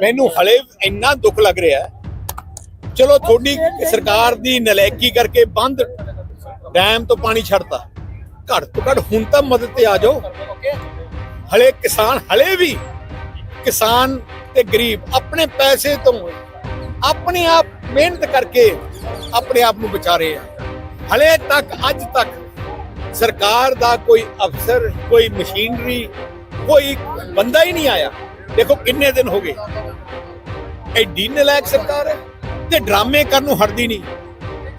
ਮੈਨੂੰ ਹਲੇ ਇੰਨਾ ਦੁੱਖ ਲੱਗ ਰਿਹਾ ਹੈ। ਚਲੋ, ਤੁਹਾਡੀ ਸਰਕਾਰ ਦੀ ਨਲਾਇਕੀ ਕਰਕੇ ਬੰਦ ਡੈਮ ਤੋਂ ਪਾਣੀ ਛੱਡਤਾ। ਘੱਟ ਤੋਂ ਘੱਟ ਹੁਣ ਤਾਂ ਮਦਦ ਤੇ ਆ ਜਾਓ। ਹਲੇ ਕਿਸਾਨ, ਹਲੇ ਵੀ ਕਿਸਾਨ ਤੇ ਗਰੀਬ ਆਪਣੇ ਪੈਸੇ ਤੋਂ ਆਪਣੇ ਆਪ ਮਿਹਨਤ ਕਰਕੇ ਆਪਣੇ ਆਪ ਨੂੰ ਬਚਾ ਰਹੇ ਆ। ਹਲੇ ਤੱਕ, ਅੱਜ ਤੱਕ ਸਰਕਾਰ ਦਾ ਕੋਈ ਅਫਸਰ, ਕੋਈ ਮਸ਼ੀਨਰੀ, ਕੋਈ ਬੰਦਾ ਹੀ ਨਹੀਂ ਆਇਆ। ਦੇਖੋ ਕਿੰਨੇ ਦਿਨ ਹੋ ਗਏ। ਐਡੀ ਨਲਾਇਕ ਸਰਕਾਰ ਹੈ ਤੇ ਡਰਾਮੇ ਕਰਨ ਨੂੰ ਹਟਦੀ ਨਹੀਂ।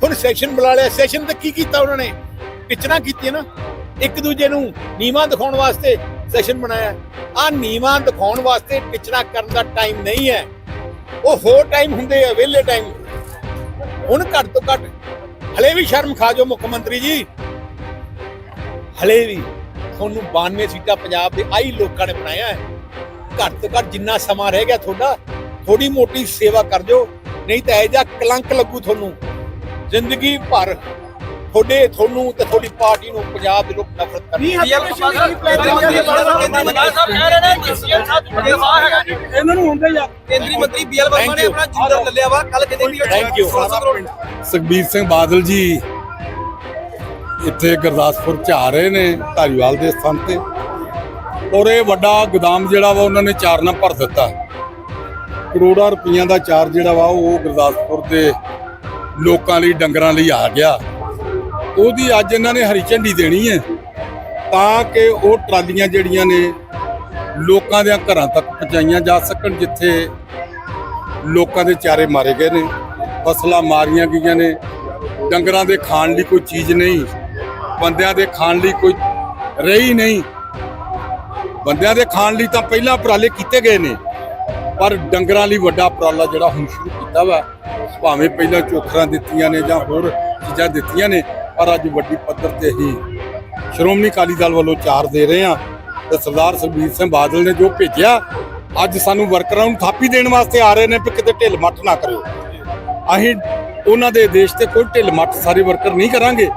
ਹੁਣ ਸੈਸ਼ਨ ਬੁਲਾ ਲਿਆ, ਸੈਸ਼ਨ ਤੇ ਕੀ ਕੀਤਾ ਉਹਨਾਂ ਨੇ? ਪਿਚਣਾ ਕੀਤੀ ਨਾ। ਇੱਕ ਦੂਜੇ ਨੂੰ ਨੀਵਾਂ ਦਿਖਾਉਣ ਵਾਸਤੇ ਸੈਸ਼ਨ ਬਣਾਇਆ। ਆ ਨੀਵਾਂ ਦਿਖਾਉਣ ਵਾਸਤੇ ਪਿਚਣਾ ਕਰਨ ਦਾ ਟਾਈਮ ਨਹੀਂ ਹੈ। ਉਹ ਹੋਰ ਟਾਈਮ ਹੁੰਦੇ ਆ, ਵਿਹਲੇ ਟਾਈਮ। ਹੁਣ ਘੱਟ ਤੋਂ ਘੱਟ ਹਲੇ ਵੀ ਸ਼ਰਮ ਖਾ ਜੋ ਮੁੱਖ ਮੰਤਰੀ ਜੀ। ਹਲੇ ਵੀ ਤੁਹਾਨੂੰ 92 ਸੀਟਾਂ ਪੰਜਾਬ ਦੇ ਆਈ ਲੋਕਾਂ ਨੇ ਬਣਾਇਆ ਹੈ। ਘੱਟ ਤੋਂ ਘੱਟ ਜਿੰਨਾ ਸਮਾਂ ਰਹਿ ਗਿਆ ਤੁਹਾਡਾ ਥੋੜੀ ਮੋਟੀ ਸੇਵਾ ਕਰ ਦਿਓ ਨਹੀਂ ਤਾਂ ਇਹ ਜਾ ਕਲੰਕ ਲੱਗੂ ਤੁਹਾਨੂੰ। ਜ਼ਿੰਦਗੀ ਭਰ ਤੁਹਾਡੇ ਤੁਹਾਨੂੰ ਤੇ ਤੁਹਾਡੀ ਪਾਰਟੀ ਨੂੰ ਪੰਜਾਬ ਦੇ ਲੋਕ ਨਫ਼ਰਤ ਕਰਨਗੇ ਇਹਨਾਂ ਨੂੰ ਹੁੰਦੇ ਜਾ ਕੇਂਦਰੀ ਮੰਤਰੀ ਬੀਐਲ ਵਰਮਾ ਨੇ Thank you. ਆਪਣਾ ਜਿੰਦਰ ਲੱਲਿਆ ਵਾ ਕੱਲ ਕਹਿੰਦੇ ਵੀ Thank you. ਸੁਖਬੀਰ ਸਿੰਘ ਬਾਦਲ ਜੀ ਇੱਥੇ ਗੁਰਦਾਸਪੁਰ ਚ ਆ ਰਹੇ ਨੇ ਧਾਰੀਵਾਲ ਦੇ ਸਥਾਨ ਤੇ। ਔਰ ਇਹ ਵੱਡਾ ਗੋਦਾਮ ਜਿਹੜਾ ਵਾ ਉਹਨਾਂ ਨੇ ਚਾਰ ਨਾਲ ਭਰ ਦਿੱਤਾ। ਕਰੋੜਾਂ ਰੁਪਈਆਂ ਦਾ ਚਾਰ ਜਿਹੜਾ ਵਾ ਉਹ ਗੁਰਦਾਸਪੁਰ ਦੇ ਲੋਕਾਂ ਲਈ, ਡੰਗਰਾਂ ਲਈ ਆ ਗਿਆ। ਉਹਦੀ ਅੱਜ ਇਹਨਾਂ ਨੇ ਹਰੀ ਝੰਡੀ ਦੇਣੀ ਹੈ ਤਾਂ ਕਿ ਉਹ ਟਰਾਲੀਆਂ ਜਿਹੜੀਆਂ ਨੇ ਲੋਕਾਂ ਦੇ ਘਰਾਂ ਤੱਕ ਪਹੁੰਚਾਈਆਂ ਜਾ ਸਕਣ, ਜਿੱਥੇ ਲੋਕਾਂ ਦੇ ਚਾਰੇ ਮਾਰੇ ਗਏ ਨੇ। ਫਸਲਾਂ ਮਾਰੀਆਂ ਗਈਆਂ ਨੇ। ਡੰਗਰਾਂ ਦੇ ਖਾਣ ਲਈ ਕੋਈ ਚੀਜ਼ ਨਹੀਂ, ਬੰਦਿਆਂ ਦੇ ਖਾਣ ਲਈ ਕੋਈ ਰਹੀ ਨਹੀਂ। ਬੰਦਿਆਂ ਦੇ ਖਾਣ ਲਈ ਤਾਂ ਪਹਿਲਾਂ ਉਪਰਾਲੇ ਕੀਤੇ ਗਏ ਨੇ, ਪਰ ਡੰਗਰਾਂ ਲਈ ਵੱਡਾ ਉਪਰਾਲਾ ਜਿਹੜਾ ਹੁਣ ਸ਼ੁਰੂ ਕੀਤਾ ਵਾ, ਭਾਵੇਂ ਪਹਿਲਾਂ ਚੋਖਰਾਂ ਦਿੱਤੀਆਂ ਨੇ ਜਾਂ ਹੋਰ ਚੀਜ਼ਾਂ ਦਿੱਤੀਆਂ ਨੇ, ਪਰ ਅੱਜ ਵੱਡੀ ਪੱਧਰ ਤੇ ਹੀ ਸ਼੍ਰੋਮਣੀ ਅਕਾਲੀ ਦਲ ਵੱਲੋਂ ਚਾਰ ਦੇ ਰਹੇ ਆ ਤੇ ਸਰਦਾਰ ਸੁਖਬੀਰ ਸਿੰਘ ਬਾਦਲ ਨੇ ਜੋ ਭੇਜਿਆ, ਅੱਜ ਸਾਨੂੰ ਵਰਕਰਾਂ ਨੂੰ ਥਾਪੀ ਦੇਣ ਵਾਸਤੇ ਆ ਰਹੇ ਨੇ ਕਿ ਕਿਤੇ ਢਿੱਲ ਮੱਠ ਨਾ ਕਰਿਓ। ਅਸੀਂ ਉਹਨਾਂ ਦੇ ਦੇਸ਼ ਤੇ ਕੋਈ ਢਿੱਲ ਮੱਠ, ਸਾਰੇ ਵਰਕਰ ਨਹੀਂ ਕਰਾਂਗੇ।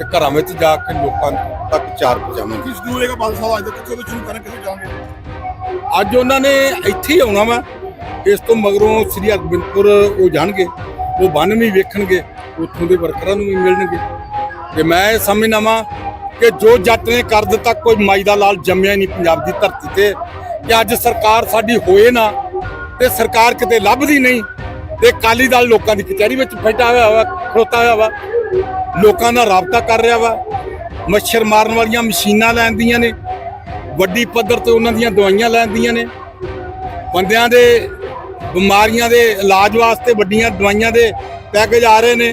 ਤੇ ਘਰਾਂ ਵਿੱਚ ਜਾ ਕੇ ਲੋਕਾਂ ਤੱਕ ਚਾਰ ਪਹੁੰਚਾਵਾਂਗੇ। ਕਿਸ ਨੂੰ ਹੋਏਗਾ 5 ਸਾਲ ਅੱਜ ਤੱਕ ਤੋਂ ਸ਼ੁਰੂ ਕਰਾਂ ਕਿੱਥੇ ਜਾਵਾਂਗੇ ਅੱਜ ਉਹਨਾਂ ਨੇ ਇੱਥੇ ਹੀ ਆਉਣਾ ਵਾ। ਇਸ ਤੋਂ ਮਗਰੋਂ ਸ੍ਰੀ ਅਰਬਿੰਦਪੁਰ ਉਹ ਜਾਣਗੇ ਉਹ ਬੰਨ ਵੀ ਵੇਖਣਗੇ ਉੱਥੋਂ ਦੇ ਵਰਕਰਾਂ ਨੂੰ ਵੀ ਮਿਲਣਗੇ। ਤੇ ਮੈਂ ਇਹ ਸਮਝਦਾ ਵਾਂ ਕਿ ਜੋ ਜੱਟ ਨੇ ਕਰ ਦਿੱਤਾ ਕੋਈ ਮਾਈ ਦਾ ਲਾਲ ਜੰਮਿਆ ਨਹੀਂ ਪੰਜਾਬ ਦੀ ਧਰਤੀ ਤੇ। ਕਿ ਅੱਜ ਸਰਕਾਰ ਸਾਡੀ ਹੋਏ ਨਾ ਤੇ ਸਰਕਾਰ ਕਿਤੇ ਲੱਭਦੀ ਨਹੀਂ ਤੇ ਕਾਲੀ ਦਲ ਲੋਕਾਂ ਦੀ ਕਚਹਿਰੀ ਵਿੱਚ ਫੈਟਾ ਹੋਇਆ ਵਾ ਖੜੋਤਾ ਹੋਇਆ ਵਾ। ਲੋਕਾਂ ਨਾਲ ਰਾਬਤਾ ਕਰ ਰਿਹਾ ਵਾ। ਮੱਛਰ ਮਾਰਨ ਵਾਲੀਆਂ ਮਸ਼ੀਨਾਂ ਲੈਂਦੀਆਂ ਨੇ। ਵੱਡੀ ਪੱਧਰ ਤੇ ਉਹਨਾਂ ਦੀਆਂ ਦਵਾਈਆਂ ਲੈਂਦੀਆਂ ਨੇ। ਬੰਦਿਆਂ ਦੇ ਬਿਮਾਰੀਆਂ ਦੇ ਇਲਾਜ ਵਾਸਤੇ ਵੱਡੀਆਂ ਦਵਾਈਆਂ ਦੇ ਪੈਕੇਜ ਆ ਰਹੇ ਨੇ।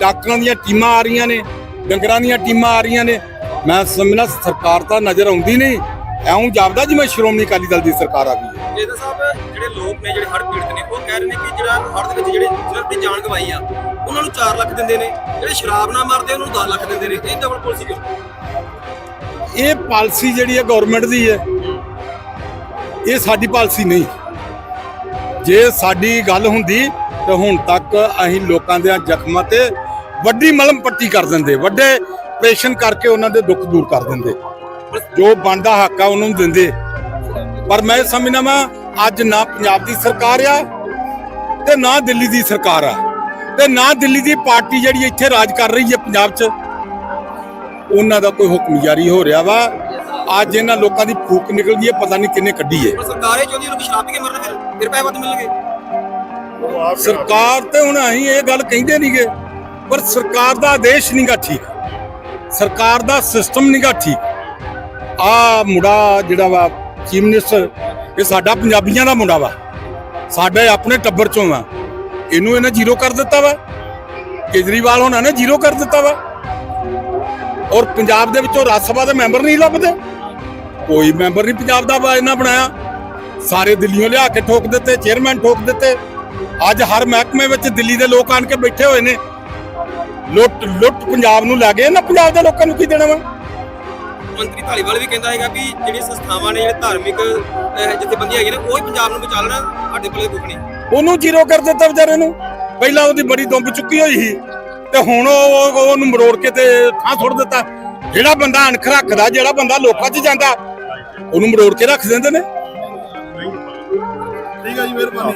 ਡਾਕਟਰਾਂ ਦੀਆਂ ਟੀਮਾਂ ਆ ਰਹੀਆਂ ਨੇ। ਡੰਗਰਾਂ ਦੀਆਂ ਟੀਮਾਂ ਆ ਰਹੀਆਂ ਨੇ। ਮੈਂ ਸਮਝਣਾ ਸਰਕਾਰ ਤਾਂ ਨਜ਼ਰ ਆਉਂਦੀ ਨਹੀਂ। ਐਉਂ ਜਾਪਦਾ ਜਿਵੇਂ ਸ਼੍ਰੋਮਣੀ ਅਕਾਲੀ ਦਲ ਦੀ ਸਰਕਾਰ ਆ ਗਈ ਹੈ ਸਾਹਿਬ, ਜਿਹੜੇ ਲੋਕ ਨੇ, ਜਿਹੜੇ ਹੜ੍ਹ ਪੀੜਤ ਨੇ, ਉਹ ਕਹਿ ਰਹੇ ਨੇ ਕਿ ਜਿਹੜਾ ਹੜ੍ਹ ਦੇ ਵਿੱਚ ਜਿਹੜੇ ਜਿਹਨਾਂ ਦੀ ਜਾਨ ਗਵਾਈ ਆ, ਉਹਨਾਂ ਨੂੰ 4 ਲੱਖ ਦਿੰਦੇ ਨੇ, ਜਿਹੜੇ ਸ਼ਰਾਬ ਨਾ ਮਾਰਦੇ, ਉਹਨਾਂ ਨੂੰ 10 ਲੱਖ ਦਿੰਦੇ ਨੇ। ਇਹ ਡਬਲ ਪਾਲਿਸੀ ਕਿਉਂ? ਇਹ ਪਾਲਿਸੀ ਜਿਹੜੀ ਹੈ ਗਵਰਨਮੈਂਟ ਦੀ ਹੈ, ਇਹ ਸਾਡੀ ਪਾਲਿਸੀ ਨਹੀਂ। ਜੇ ਸਾਡੀ ਗੱਲ ਹੁੰਦੀ, ਤਾਂ ਹੁਣ ਤੱਕ ਅਸੀਂ ਲੋਕਾਂ ਦੇ ਜ਼ਖਮਾਂ ਤੇ ਵੱਡੀ ਮਲਮ ਪੱਟੀ ਕਰ ਦਿੰਦੇ, ਵੱਡੇ ਆਪਰੇਸ਼ਨ ਕਰਕੇ ਉਹਨਾਂ ਦੇ ਦੁੱਖ ਦੂਰ ਕਰ ਦਿੰਦੇ। ਜੋ ਬਣਦਾ ਹੱਕ ਆ, ਉਹਨੂੰ ਦਿੰਦੇ। ਪਰ ਮੈਂ ਸਮਝਦਾ ਵਾਂ ਅੱਜ ਨਾ ਪੰਜਾਬ ਦੀ ਸਰਕਾਰ ਆ ਤੇ ਨਾ ਦਿੱਲੀ ਦੀ ਸਰਕਾਰ ਆ। ਤੇ ਨਾ ਦਿੱਲੀ ਦੀ ਪਾਰਟੀ ਜਿਹੜੀ ਇੱਥੇ ਰਾਜ ਕਰ ਰਹੀ ਹੈ ਪੰਜਾਬ 'ਚ ਉਹਨਾਂ ਦਾ ਕੋਈ ਹੁਕਮ ਜਾਰੀ ਹੋ ਰਿਹਾ ਵਾ। ਅੱਜ ਇਹਨਾਂ ਲੋਕਾਂ ਦੀ ਫੂਕ ਨਿਕਲ ਗਈ ਹੈ ਪਤਾ ਨਹੀਂ ਕਿੰਨੇ ਕੱਢੀ ਹੈ। ਸਰਕਾਰ ਚਾਹੁੰਦੀ ਹੈ ਕਿ ਸ਼ਰਾਬ ਪੀ ਕੇ ਮਰਨ ਫਿਰ ਫਿਰ ਪੈਸੇ ਵੱਧ ਮਿਲਣਗੇ। ਸਰਕਾਰ ਤੇ ਹੁਣ ਅਸੀਂ ਇਹ ਗੱਲ ਕਹਿੰਦੇ ਨਹੀਂਗੇ ਪਰ ਸਰਕਾਰ ਦਾ ਆਦੇਸ਼ ਨਹੀਂਗਾ ਠੀਕ। ਸਰਕਾਰ ਦਾ ਸਿਸਟਮ ਨਹੀਂਗਾ ਠੀਕ। ਆ ਮੁੰਡਾ ਜਿਹੜਾ ਵਾ ਚੀਫ ਮਿਨਿਸਟਰ, ਇਹ ਸਾਡਾ ਪੰਜਾਬੀਆਂ ਦਾ ਮੁੰਡਾ ਵਾ। ਸਾਡੇ ਆਪਣੇ ਟੱਬਰ ਚੋਂ ਵਾ ਇਹਨੂੰ ਇਹਨੇ ਜ਼ੀਰੋ ਕਰ ਦਿੱਤਾ ਵਾ। ਕੇਜਰੀਵਾਲ ਹੋਣਾ ਨੇ ਜ਼ੀਰੋ ਕਰ ਦਿੱਤਾ ਵਾ। ਔਰ ਪੰਜਾਬ ਦੇ ਵਿੱਚੋਂ ਰਾਜ ਸਭਾ ਦੇ ਮੈਂਬਰ ਨਹੀਂ ਲੱਭਦੇ। ਕੋਈ ਮੈਂਬਰ ਨਹੀਂ ਪੰਜਾਬ ਦਾ ਵਾ ਇਹਨਾਂ ਬਣਾਇਆ। ਸਾਰੇ ਦਿੱਲੀੋਂ ਲਿਆ ਕੇ ਠੋਕ ਦਿੱਤੇ, ਚੇਅਰਮੈਨ ਠੋਕ ਦਿੱਤੇ। ਅੱਜ ਹਰ ਮਹਿਕਮੇ ਵਿੱਚ ਦਿੱਲੀ ਦੇ ਲੋਕ ਆਣ ਕੇ ਬੈਠੇ ਹੋਏ ਨੇ। ਲੁੱਟ ਲੁੱਟ ਪੰਜਾਬ ਨੂੰ ਲੈ ਗਏ ਨਾ ਪੰਜਾਬ ਦੇ ਲੋਕਾਂ ਨੂੰ ਕੀ ਦੇਣਾ ਵਾ? ਮੰਤਰੀ ਧਾਲੀਵਾਲ ਵੀ ਕਹਿੰਦਾ ਹੈਗਾ ਵੀ ਜਿਹੜੀਆਂ ਸੰਸਥਾਵਾਂ ਨੇ ਜਿਹੜੇ ਧਾਰਮਿਕ ਜਥੇਬੰਦੀਆਂ ਹੈਗੀਆਂ ਨੇ ਉਹ ਹੀ ਪੰਜਾਬ ਨੂੰ ਬਚਾ ਲੈਣਾ ਸਾਡੇ ਕੋਲੇ ਕੁਝ ਨਹੀਂ। ਉਹਨੂੰ ਜ਼ੀਰੋ ਕਰ ਦਿੱਤਾ ਵਿਚਾਰੇ ਨੂੰ। ਪਹਿਲਾਂ ਉਹਦੀ ਬੜੀ ਦੁੰਬ ਚੁੱਕੀ ਹੋਈ ਸੀ ਤੇ ਹੁਣ ਉਹ ਉਹ- ਉਹਨੂੰ ਮਰੋੜ ਕੇ ਤੇ ਥਾਂ ਸੁੱਟ ਦਿੱਤਾ। ਜਿਹੜਾ ਬੰਦਾ ਅਣਖ ਰੱਖਦਾ ਜਿਹੜਾ ਬੰਦਾ ਲੋਕਾਂ 'ਚ ਜਾਂਦਾ ਉਹਨੂੰ ਮਰੋੜ ਕੇ ਰੱਖ ਦਿੰਦੇ ਨੇ। ਠੀਕ ਹੈ ਜੀ ਮਿਹਰਬਾਨੀ।